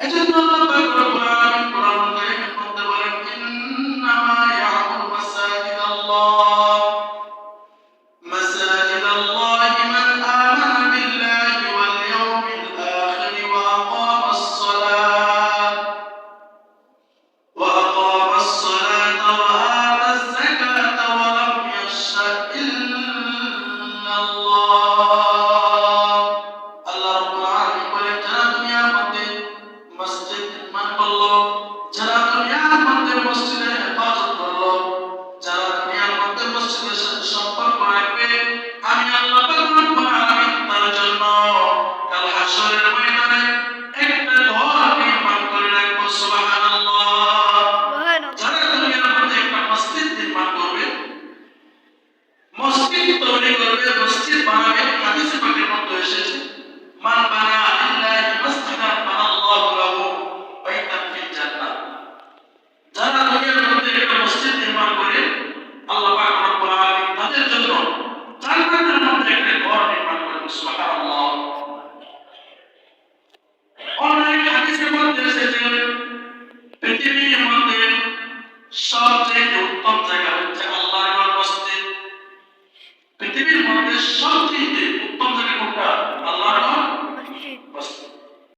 এজন্য আল্লাহ পাক রব্বুল আলামিন কোরআন কারীমে বলতে বলেন ইন্নামা ইয়া'মুরু মাসাজিদ আল্লাহ মাসাজিদ আল্লাহ মান আমানা বিল্লাহি ওয়াল ইয়াউমিল আখির ওয়া আকামাস সালাহ ওয়া আকামাস সালাহ ওয়া আতাস যাকাত ওয়া লাম ইয়াখশা ইল্লাল্লাহ আল্লাহ রব্বুল আলামিন বলেন যারা করল যারা দুনিয়ার মধ্যে মসজিদে হেফাজত করল যারা দুনিয়ার মধ্যে মসজিদের সাথে সম্পর্ক রাখবে আমি আল্লাহ তার জন্য কাল হাসরের ময়দানে একটা ঘর আমি নির্মাণ করে রাখব সুবহানাল্লাহ। যারা দুনিয়ার মধ্যে একটা মসজিদ নির্মাণ করবে মসজিদ তৈরি করবে মসজিদ বানাবে আল্লাহ পাক নির্মাণ করেন, সুবহানাল্লাহ। অন্য একটি পৃথিবীর মধ্যে সবচেয়ে উত্তম জায়গা হচ্ছে আল্লাহর মসজিদ পৃথিবীর মধ্যে সবচেয়ে